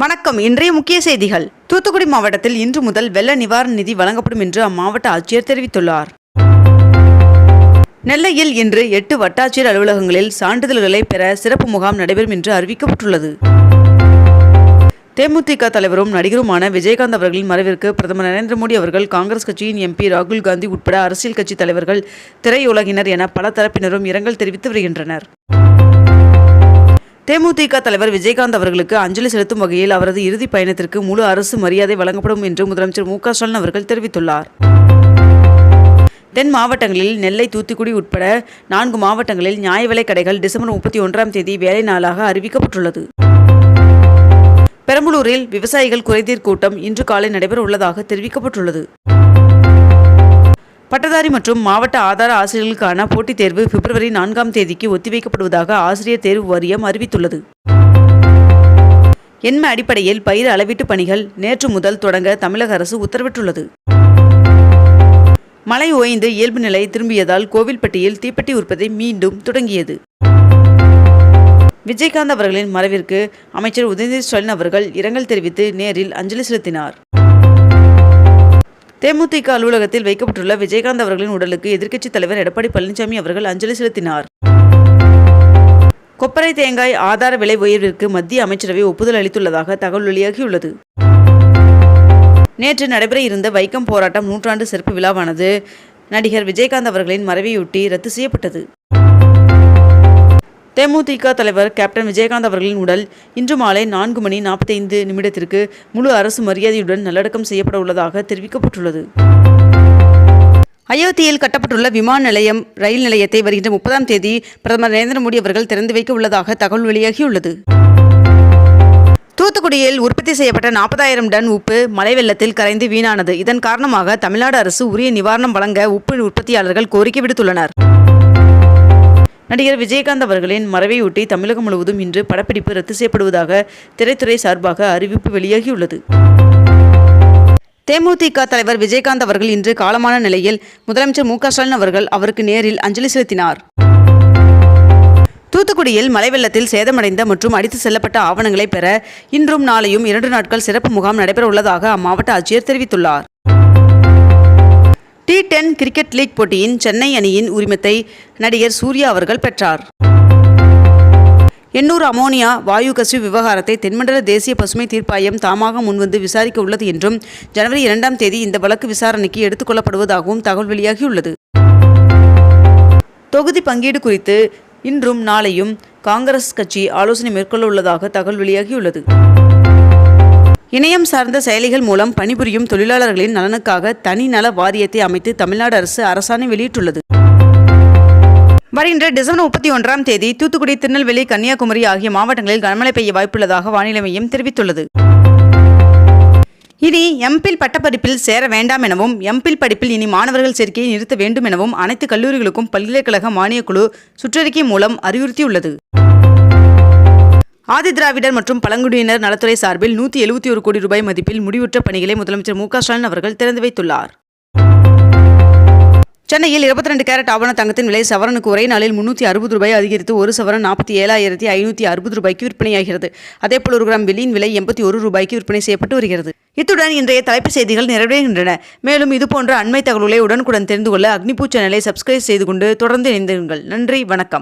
வணக்கம். இன்றைய முக்கிய செய்திகள். தூத்துக்குடி மாவட்டத்தில் இன்று முதல் வெள்ள நிவாரண நிதி வழங்கப்படும் என்று அம்மாவட்ட ஆட்சியர் தெரிவித்துள்ளார். நெல்லையில் இன்று எட்டு வட்டாட்சியர் அலுவலகங்களில் சான்றிதழ்களை பெற சிறப்பு முகாம் நடைபெறும் என்று அறிவிக்கப்பட்டுள்ளது. தேமுதிக தலைவரும் நடிகருமான விஜயகாந்த் அவர்களின் மறைவிற்கு பிரதமர் நரேந்திர மோடி அவர்கள் காங்கிரஸ் கட்சியின் எம்பி ராகுல் காந்தி உட்பட அரசியல் கட்சி தலைவர்கள் திரையுலகினர் என பல தரப்பினரும் இரங்கல் தெரிவித்து வருகின்றனர். தேமுதிக தலைவர் விஜயகாந்த் அவர்களுக்கு அஞ்சலி செலுத்தும் வகையில் அவரது இறுதி பயணத்திற்கு முழு அரசு மரியாதை வழங்கப்படும் என்று முதலமைச்சர் மு க ஸ்டாலின் அவர்கள் தெரிவித்துள்ளார். தென் மாவட்டங்களில் நெல்லை தூத்துக்குடி உட்பட நான்கு மாவட்டங்களில் நியாய விலைக் கடைகள் டிசம்பர் முப்பத்தி ஒன்றாம் தேதி வேலை நாளாக அறிவிக்கப்பட்டுள்ளது. பெரம்பலூரில் விவசாயிகள் குறைதீர் கூட்டம் இன்று காலை நடைபெற உள்ளதாக தெரிவிக்கப்பட்டுள்ளது. பட்டதாரி மற்றும் மாவட்ட ஆதார ஆசிரியர்களுக்கான போட்டித் தேர்வு பிப்ரவரி நான்காம் தேதிக்கு ஒத்திவைக்கப்படுவதாக ஆசிரியர் தேர்வு வாரியம் அறிவித்துள்ளது. எண்ம அடிப்படையில் பயிர் அளவீட்டு பணிகள் நேற்று முதல் தொடங்க தமிழக அரசு உத்தரவிட்டுள்ளது. மழை ஓய்ந்து இயல்பு நிலை திரும்பியதால் கோவில்பட்டியில் தீப்பெட்டி உற்பத்தி மீண்டும் தொடங்கியது. விஜயகாந்த் அவர்களின் மறைவிற்கு அமைச்சர் உதயநிதி ஸ்டாலின் அவர்கள் இரங்கல் தெரிவித்து நேரில் அஞ்சலி செலுத்தினார். தேமுதிக அலுவலகத்தில் வைக்கப்பட்டுள்ள விஜயகாந்த் அவர்களின் உடலுக்கு எதிர்க்கட்சித் தலைவர் எடப்பாடி பழனிசாமி அவர்கள் அஞ்சலி செலுத்தினார். கொப்பரை தேங்காய் ஆதார விலை உயர்விற்கு மத்திய அமைச்சரவை ஒப்புதல் அளித்துள்ளதாக தகவல் வெளியாகியுள்ளது. நேற்று நடைபெற இருந்த வைக்கம் போராட்டம் நூற்றாண்டு சிறப்பு விழாவானது நடிகர் விஜயகாந்த் அவர்களின் மறைவையொட்டி ரத்து செய்யப்பட்டது. தேமுதிக தலைவர் கேப்டன் விஜயகாந்த் அவர்களின் உடல் இன்று மாலை நான்கு மணி நாற்பத்தைந்து நிமிடத்திற்கு முழு அரசு மரியாதையுடன் நல்லடக்கம் செய்யப்பட உள்ளதாக தெரிவிக்கப்பட்டுள்ளது. அயோத்தியில் கட்டப்பட்டுள்ள விமான நிலையம் ரயில் நிலையத்தை வருகின்ற முப்பதாம் தேதி பிரதமர் நரேந்திர மோடி அவர்கள் திறந்து வைக்க உள்ளதாக தகவல் வெளியாகியுள்ளது. தூத்துக்குடியில் உற்பத்தி செய்யப்பட்ட நாற்பதாயிரம் டன் உப்பு மழை வெள்ளத்தில் கரைந்து வீணானது. இதன் காரணமாக தமிழ்நாடு அரசு உரிய நிவாரணம் வழங்க உப்பு உற்பத்தியாளர்கள் கோரிக்கை விடுத்துள்ளனர். நடிகர் விஜயகாந்த் அவர்களின் மறைவையொட்டி தமிழகம் முழுவதும் இன்று படப்பிடிப்பு ரத்து செய்யப்படுவதாக திரைத்துறை சார்பாக அறிவிப்பு வெளியாகியுள்ளது. தேமுதிக தலைவர் விஜயகாந்த் அவர்கள் இன்று காலமான நிலையில் முதலமைச்சர் மு ஸ்டாலின் அவர்கள் அவருக்கு நேரில் அஞ்சலி செலுத்தினார். தூத்துக்குடியில் மழை வெள்ளத்தில் சேதமடைந்த மற்றும் அடித்து செல்லப்பட்ட ஆவணங்களை பெற இன்றும் நாளையும் இரண்டு நாட்கள் சிறப்பு முகாம் நடைபெற உள்ளதாக அம்மாவட்ட ஆட்சியர் தெரிவித்துள்ளார். டி டென் கிரிக்கெட் லீக் போட்டியின் சென்னை அணியின் உரிமத்தை நடிகர் சூர்யா அவர்கள் பெற்றார். எண்ணூர் அமோனியா வாயு கசிவு விவகாரத்தை தென்மண்டல தேசிய பசுமை தீர்ப்பாயம் தாமாக முன்வந்து விசாரிக்க உள்ளது என்றும் ஜனவரி இரண்டாம் தேதி இந்த வழக்கு விசாரணைக்கு எடுத்துக் கொள்ளப்படுவதாகவும் தகவல் வெளியாகியுள்ளது. தொகுதி பங்கீடு குறித்து இன்றும் நாளையும் காங்கிரஸ் கட்சி ஆலோசனை மேற்கொள்ள உள்ளதாக தகவல் வெளியாகியுள்ளது. இணையம் சார்ந்த செயலிகள் மூலம் பணிபுரியும் தொழிலாளர்களின் நலனுக்காக தனி நல வாரியத்தை அமைத்து தமிழ்நாடு அரசு அரசாணை வெளியிட்டுள்ளது. வருகின்ற டிசம்பர் முப்பத்தி ஒன்றாம் தேதி தூத்துக்குடி திருநெல்வேலி கன்னியாகுமரி ஆகிய மாவட்டங்களில் கனமழை பெய்ய வாய்ப்புள்ளதாக வானிலை மையம் தெரிவித்துள்ளது. இனி எம்பில் பட்டப்படிப்பில் சேர வேண்டாம் எனவும் எம்பில் படிப்பில் இனி மாணவர்கள் சேர்க்கையை நிறுத்த வேண்டும் எனவும் அனைத்து கல்லூரிகளுக்கும் பல்கலைக்கழக மானியக்குழு சுற்றறிக்கை மூலம் அறிவுறுத்தியுள்ளது. ஆதிதிராவிடர் மற்றும் பழங்குடியினர் நலத்துறை சார்பில் நூற்றி எழுபத்தி ஒரு கோடி ரூபாய் மதிப்பில் முடிவுற்ற பணிகளை முதலமைச்சர் மு ஸ்டாலின் அவர்கள் திறந்து வைத்துள்ளார். சென்னையில் இருபத்தி ரெண்டு கேரட் ஆவண தங்கத்தின் விலை சவரனுக்கு ஒரே நாளில் முன்னூற்றி அறுபது ரூபாய் அதிகரித்து ஒரு சவரன் நாற்பத்தி ஏழாயிரத்தி ஐநூற்றி அறுபது ரூபாய்க்கு விற்பனையாகிறது. அதேபோல் ஒரு கிராம் வெள்ளியின் விலை எண்பத்தி ஒரு ரூபாய்க்கு விற்பனை செய்யப்பட்டு வருகிறது. இத்துடன் இன்றைய தலைப்பு செய்திகள் நிறைவடைகின்றன. மேலும் இதுபோன்ற அண்மை தகவல்களை உடனுக்குடன் தெரிந்து கொள்ள அக்னிபூ சேனலை சப்ஸ்கிரைப் செய்து கொண்டு தொடர்ந்து இணைந்திருங்கள். நன்றி வணக்கம்.